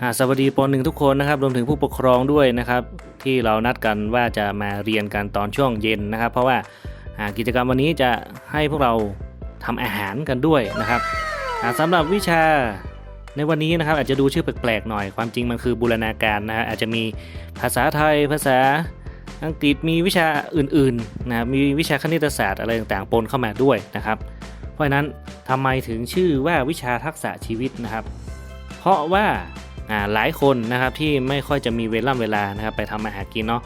อ่าสวัสดีปหนึ่งทุกคนนะครับรวมถึงผู้ปกครองด้วยนะครับ ที่เรานัดกันว่าจะมาเรียนกันตอนช่วงเย็นนะครับ เพราะว่ากิจกรรมวันนี้จะให้พวกเราทำอาหารกันด้วยนะครับอ่าสำหรับวิชาในวันนี้นะครับ อาจจะดูชื่อแปลกๆหน่อยความจริงมันคือบูรณาการนะฮะอาจจะมีภาษาไทยภาษาอังกฤษมีวิชาอื่นๆนะครับมีวิชาคณิตศาสตร์อะไรต่างๆปนเข้ามาด้วยนะครับ เพราะฉะนั้นทำไมถึงชื่อว่าวิชาทักษะชีวิตนะครับ เพราะว่า หลายคนนะครับที่ไม่ค่อยจะมีเวลาเวลานะครับไปทำมาหากินเนาะ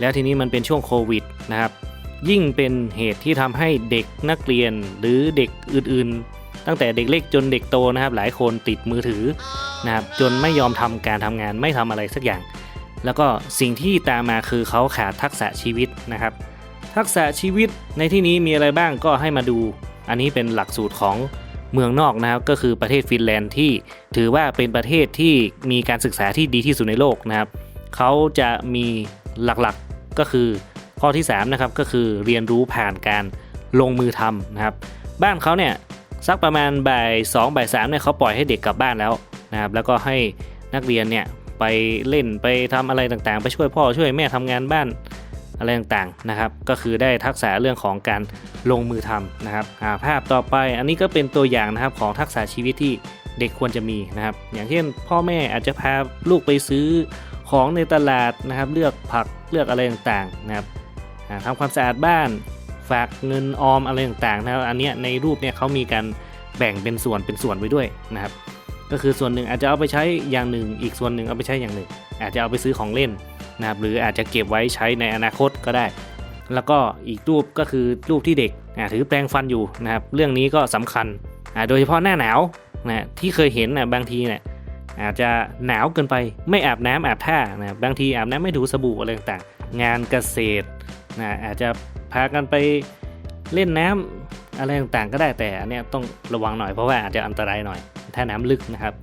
แล้วทีนี้มันเป็นช่วงโควิดนะครับยิ่งเป็นเหตุที่ทำให้เด็กนักเรียนหรือเด็กอื่นๆ ตั้งแต่เด็กเล็กจนเด็กโตนะครับ หลายคนติดมือถือนะครับจนไม่ยอมทำการทำงานไม่ทำอะไรสักอย่าง แล้วก็สิ่งที่ตามมาคือเขาขาดทักษะชีวิตนะครับ ทักษะชีวิตในที่นี้มีอะไรบ้างก็ให้มาดู อันนี้เป็นหลักสูตรของ เมืองนอกนะครับก็คือประเทศฟินแลนด์ที่ถือว่าเป็นประเทศที่มีการศึกษาที่ดีที่สุดในโลกนะครับเขาจะมีหลักๆก็คือข้อที่3นะครับก็คือเรียนรู้ผ่านการลงมือทำนะครับ บ้านเขาเนี่ยสักประมาณบ่าย2บ่าย3เนี่ยเขาปล่อยให้เด็กกลับบ้านแล้วนะครับแล้วก็ให้นักเรียนเนี่ยไปเล่นไปทำอะไรต่างๆ ไปช่วยพ่อช่วยแม่ทำงานบ้าน อะไรต่างๆนะครับ ก็คือได้ทักษะเรื่องของการลงมือทำนะครับาภาพต่อไปอันนี้ก็เป็นตัวอย่างนะครับของทักษะชีวิตที่เด็กควรจะมีนะครับ อย่างเช่น พ่อแม่อาจจะพาลูกไปซื้อของในตลาดนะครับ เลือกผักเลือกอะไรต่างๆนะครับทำความสะอาดบ้านฝากเงินออมอะไรต่างๆนะครับอันนี้ในรูปเนี่ยเขามีการแบ่งเป็นส่วนเป็นส่วนไว้ด้วยนะครับ ก็คือส่วนหนึ่งอาจจะเอาไปใช้อย่างหนึ่ง อีกส่วนหนึ่งเอาไปใช้อย่างหนึ่ง อาจจะเอาไปซื้อของเล่น นะครับหรืออาจจะเก็บไว้ใช้ในอนาคตก็ได้ แล้วก็อีกรูปก็คือรูปที่เด็กอาถือแปรงฟันอยู่นะครับเรื่องนี้ก็สำคัญโดยเฉพาะหน้าหนาวนะที่เคยเห็นนะบางทีเนี่ยอาจจะหนาวเกินไปไม่อาบน้ำอาบท่านะครับบางทีอาบน้ำไม่ถูสบู่อะไรต่างๆ งานเกษตรนะอาจจะพากันไปเล่นน้ำอะไรต่างๆก็ได้แต่อันนี้ต้องระวังหน่อยเพราะว่าอาจจะอันตรายหน่อย ถ้าน้ำลึกนะครับ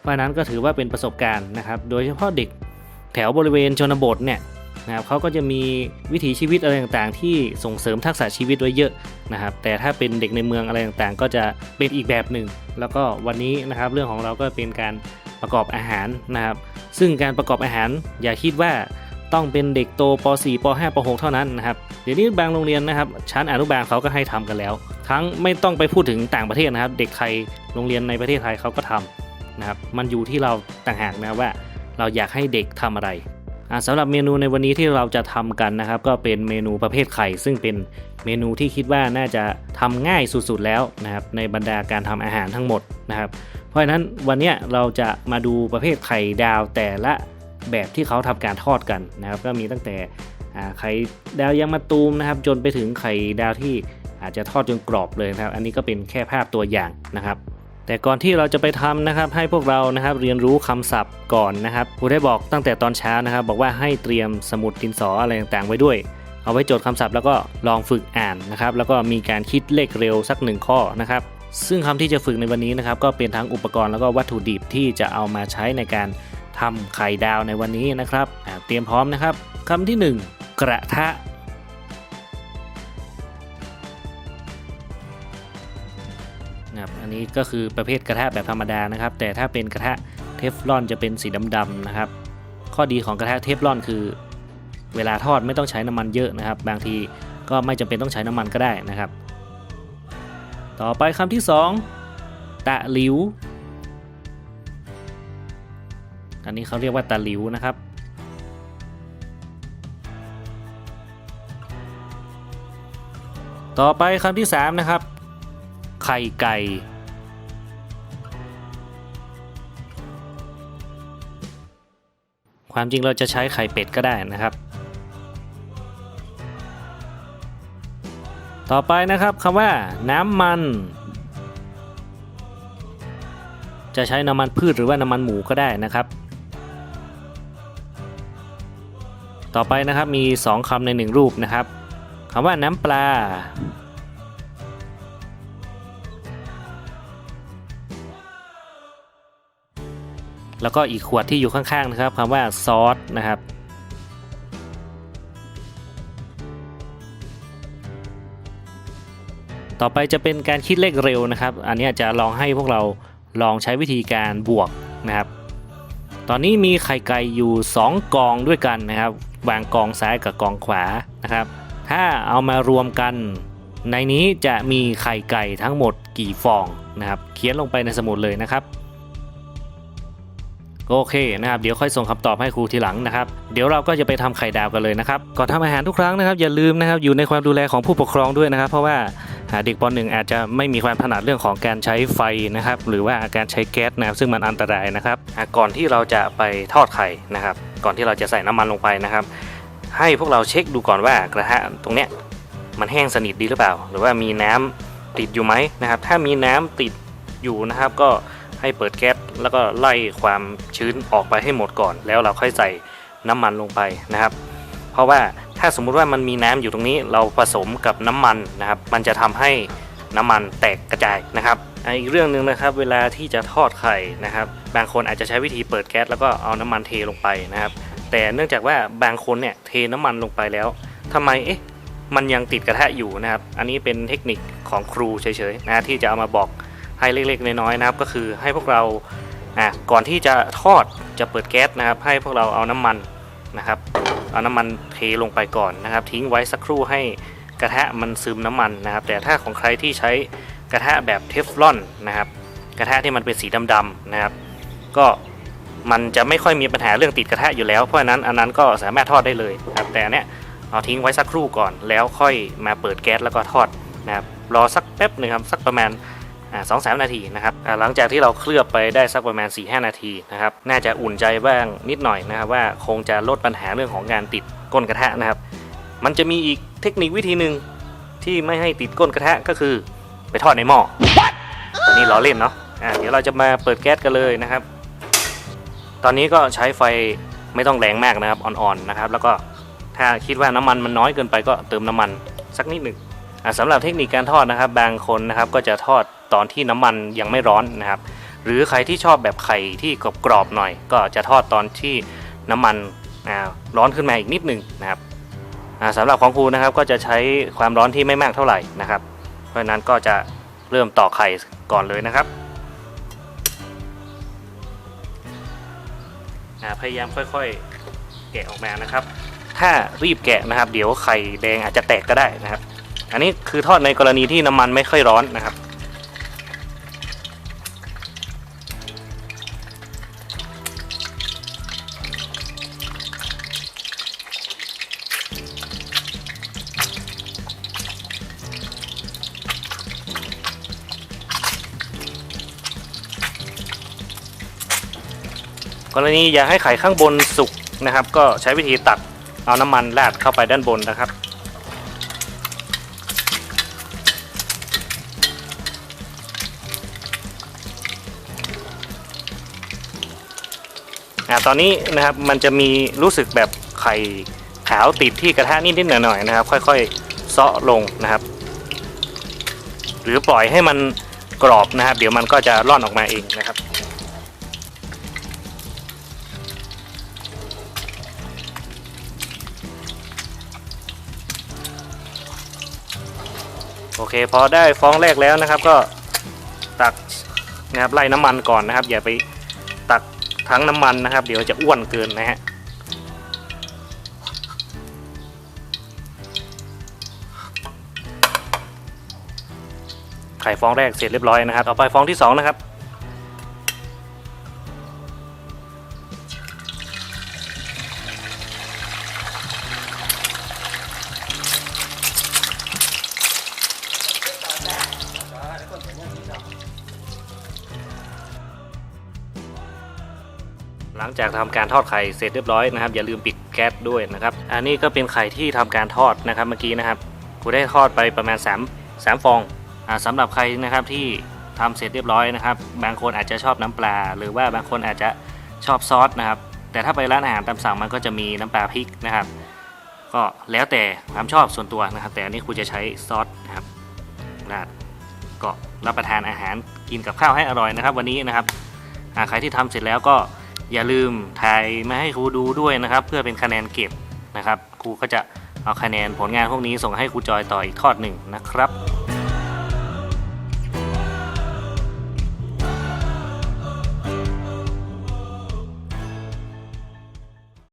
เพราะนั้นก็ถือว่าเป็นประสบการณ์นะครับ โดยเฉพาะเด็ก แถวบริเวณชนบทเนี่ยนะครับเขาก็จะมีวิถีชีวิตอะไรต่างๆ ที่ส่งเสริมทักษะชีวิตไว้เยอะนะครับ แต่ถ้าเป็นเด็กในเมืองอะไรต่างๆ ก็จะเป็นอีกแบบหนึ่ง แล้วก็วันนี้นะครับเรื่องของเราก็เป็นการประกอบอาหารนะครับ ซึ่งการประกอบอาหารอย่าคิดว่าต้องเป็นเด็กโตป .4 ป .5 ป .6 เท่านั้นนะครับ เดี๋ยวนี้บางโรงเรียนนะครับ ชั้นอนุบาลเขาก็ให้ทำกันแล้ว ทั้งไม่ต้องไปพูดถึงต่างประเทศนะครับ เด็กไทยโรงเรียนในประเทศไทยเขาก็ทำนะครับ มันอยู่ที่เราต่างหากนะว่า เราอยากให้เด็กทำอะไรสำหรับเมนูในวันนี้ที่เราจะทำกันนะครับ ก็เป็นเมนูประเภทไข่ ซึ่งเป็นเมนูที่คิดว่าน่าจะทำง่ายสุดๆแล้วนะครับในบรรดาการทำอาหารทั้งหมดนะครับ เพราะฉะนั้นวันนี้เราจะมาดูประเภทไข่ดาวแต่ละแบบที่เขาทำการทอดกันนะครับ ก็มีตั้งแต่ไข่ดาวยางมะตูมนะครับ จนไปถึงไข่ดาวที่อาจจะทอดจนกรอบเลยนะครับ อันนี้ก็เป็นแค่ภาพตัวอย่างนะครับ แต่ก่อนที่เราจะไปทำนะครับให้พวกเรานะครับเรียนรู้คำศัพท์ก่อนนะครับครูได้บอกตั้งแต่ตอนเช้านะครับ บอกว่าให้เตรียมสมุดดินสออะไรต่างๆ ไว้ด้วย เอาไว้จดคำศัพท์แล้วก็ลองฝึกอ่านนะครับ แล้วก็มีการคิดเลขเร็วสักหนึ่งข้อนะครับ ซึ่งคำที่จะฝึกในวันนี้นะครับ ก็เป็นทั้งอุปกรณ์แล้วก็วัตถุดิบที่จะเอามาใช้ในการทำไข่ดาวในวันนี้นะครับเตรียมพร้อมนะครับคำที่หนึ่งกระทะ นี้ก็คือประเภทกระทะแบบธรรมดานะครับ แต่ถ้าเป็นกระทะเทฟลอนจะเป็นสีดำๆนะครับ ข้อดีของกระทะเทฟลอนคือ เวลาทอดไม่ต้องใช้น้ำมันเยอะนะครับ บางทีก็ไม่จำเป็นต้องใช้น้ำมันก็ได้นะครับ ต่อไปคำที่ 2 ตะหลิว อันนี้เขาเรียกว่าตะหลิวนะครับต่อไปคำที่ 3 นะครับ ไข่ไก่ ความจริงเราจะใช้ไข่เป็ดก็ได้นะครับ ต่อไปนะครับคำว่าน้ำมัน จะใช้น้ำมันพืชหรือว่าน้ำมันหมูก็ได้นะครับ ต่อไปนะครับมี 2คำในหนึ่งรูปนะครับคำว่าน้ำปลา แล้วก็อีกขวดที่อยู่ข้างๆนะครับคำว่าซอสนะครับต่อไปจะเป็นการคิดเลขเร็วนะครับ อันนี้จะลองให้พวกเราลองใช้วิธีการบวกนะครับ ตอนนี้มีไข่ไก่อยู่ 2 กองด้วยกันนะครับ วางกองซ้ายกับกองขวานะครับ ถ้าเอามารวมกัน ในนี้จะมีไข่ไก่ทั้งหมดกี่ฟองนะครับ เขียนลงไปในสมุดเลยนะครับ โอเคนะครับเดี๋ยวค่อยส่งคำตอบให้ครูทีหลังนะครับเดี๋ยวเราก็จะไปทำไข่ดาวกันเลยนะครับก่อนทำอาหารทุกครั้งนะครับอย่าลืมนะครับอยู่ในความดูแลของผู้ปกครองด้วยนะครับ เพราะว่าอ่าเด็กป .1 อาจจะไม่มีความถนัดเรื่องของการใช้ไฟนะครับหรือว่าการใช้แก๊สนะครับซึ่งมันอันตรายนะครับก่อนที่เราจะไปทอดไข่นะครับ ก่อนที่เราจะใส่น้ำมันลงไปนะครับ ให้พวกเราเช็คดูก่อนว่ากระทะตรงเนี้ยมันแห้งสนิทดีหรือเปล่า หรือว่ามีน้ำติดอยู่ไหมนะครับ ถ้ามีน้ำติดอยู่นะครับก็ ให้เปิดแก๊สแล้วก็ไล่ความชื้นออกไปให้หมดก่อน แล้วเราค่อยใส่น้ำมันลงไปนะครับ เพราะว่าถ้าสมมุติว่ามันมีน้ำอยู่ตรงนี้ เราผสมกับน้ำมันนะครับ มันจะทำให้น้ำมันแตกกระจายนะครับอีกเรื่องหนึ่งนะครับเวลาที่จะทอดไข่นะครับ บางคนอาจจะใช้วิธีเปิดแก๊สแล้วก็เอาน้ำมันเทลงไปนะครับ แต่เนื่องจากว่าบางคนเนี่ยเทน้ำมันลงไปแล้วทำไมเอ๊ะมันยังติดกระทะอยู่นะครับ อันนี้เป็นเทคนิคของครูเฉยๆนะที่จะเอามาบอก ให้เล็กๆน้อยๆนะครับ ก็คือให้พวกเราอะก่อนที่จะทอดจะเปิดแก๊สนะครับ ให้พวกเราเอาน้ำมันนะครับ เอาน้ำมันเทลงไปก่อนนะครับ ทิ้งไว้สักครู่ให้กระทะมันซึมน้ำมันนะครับ แต่ถ้าของใครที่ใช้กระทะแบบเทฟลอนนะครับ กระทะที่มันเป็นสีดำๆนะครับ ก็มันจะไม่ค่อยมีปัญหาเรื่องติดกระทะอยู่แล้ว เพราะฉะนั้นอันนั้นก็สามารถทอดได้เลยนะครับแต่อันเนี้ยเอาทิ้งไว้สักครู่ก่อน แล้วค่อยมาเปิดแก๊สแล้วก็ทอดนะครับรอสักแป๊บหนึ่งครับสักประมาณ สองสามนาทีนะครับอ่าหลังจากที่เราเคลือบไปได้สักประมาณ 4-5 นาทีนะครับน่าจะอุ่นใจบ้างนิดหน่อยนะครับว่าคงจะลดปัญหาเรื่องของการติดก้นกระทะนะครับ มันจะมีอีกเทคนิควิธีหนึ่งที่ไม่ให้ติดก้นกระทะก็คือไปทอดในหม้ออันนี้ล้อเล่นเนาะอ่าเดี๋ยวเราจะมาเปิดแก๊สกันเลยนะครับ ตอนนี้ก็ใช้ไฟไม่ต้องแรงมากนะครับอ่อนๆนะครับ แล้วก็ถ้าคิดว่าน้ำมันมันน้อยเกินไปก็เติมน้ำมันสักนิดหนึ่งอ่าสำหรับเทคนิคการทอดนะครับ บางคนนะครับก็จะทอด ตอนที่น้ำมันยังไม่ร้อนนะครับ หรือใครที่ชอบแบบไข่ที่กรอบๆหน่อย ก็จะทอดตอนที่น้ำมันร้อนขึ้นมาอีกนิดหนึ่งนะครับอ่าสำหรับของครูนะครับก็จะใช้ความร้อนที่ไม่มากเท่าไหร่นะครับ เพราะฉะนั้นก็จะเริ่มตอกไข่ก่อนเลยนะครับพยายามค่อยๆ แกะออกมานะครับ ถ้ารีบแกะนะครับ เดี๋ยวไข่แดงอาจจะแตกก็ได้นะครับ อันนี้คือทอดในกรณีที่น้ำมันไม่ค่อยร้อนนะครับ กรณีอยากให้ไข่ข้างบนสุกนะครับ ก็ใช้วิธีตักเอาน้ำมันราดเข้าไปด้านบนนะครับ อ่าตอนนี้นะครับมันจะมีรู้สึกแบบไข่ขาวติดที่กระทะนิดๆหน่อยๆนะครับ ค่อยๆเซาะลงนะครับ หรือปล่อยให้มันกรอบนะครับ เดี๋ยวมันก็จะร่อนออกมาเองนะครับ โอเคพอได้ฟองแรกแล้วนะครับ ก็ตักนะครับไล่น้ำมันก่อนนะครับ อย่าไปตักทั้งน้ำมันนะครับ เดี๋ยวจะอ้วนเกินนะฮะไข่ฟองแรกเสร็จเรียบร้อยนะครับ ต่อไปฟองที่สองนะครับ ลังจากทำการทอดไข่เสร็จเรียบร้อยนะครับ อย่าลืมปิดแก๊สด้วยนะครับ อันนี้ก็เป็นไข่ที่ทำการทอดนะครับเมื่อกี้นะครับกูได้ทอดไปประมาณ 3 3 ฟองอ่าสำหรับใครนะครับที่ทำเสร็จเรียบร้อยนะครับ บางคนอาจจะชอบน้ำปลา หรือว่าบางคนอาจจะชอบซอสนะครับ แต่ถ้าไปร้านอาหารตามสั่งมันก็จะมีน้ำปลาพริกนะครับ ก็แล้วแต่ความชอบส่วนตัวนะครับ แต่อันนี้ครูจะใช้ซอสนะครับราดก็รับประทานอาหารกินกับข้าวให้อร่อยนะครับ วันนี้นะครับใครที่ทำเสร็จแล้วก็ อย่าลืมถ่ายมาให้ครูดูด้วยนะครับ เพื่อเป็นคะแนนเก็บนะครับ ครูก็จะเอาคะแนนผลงานพวกนี้ส่งให้ครูจอยต่ออีกทอดหนึ่งนะครับ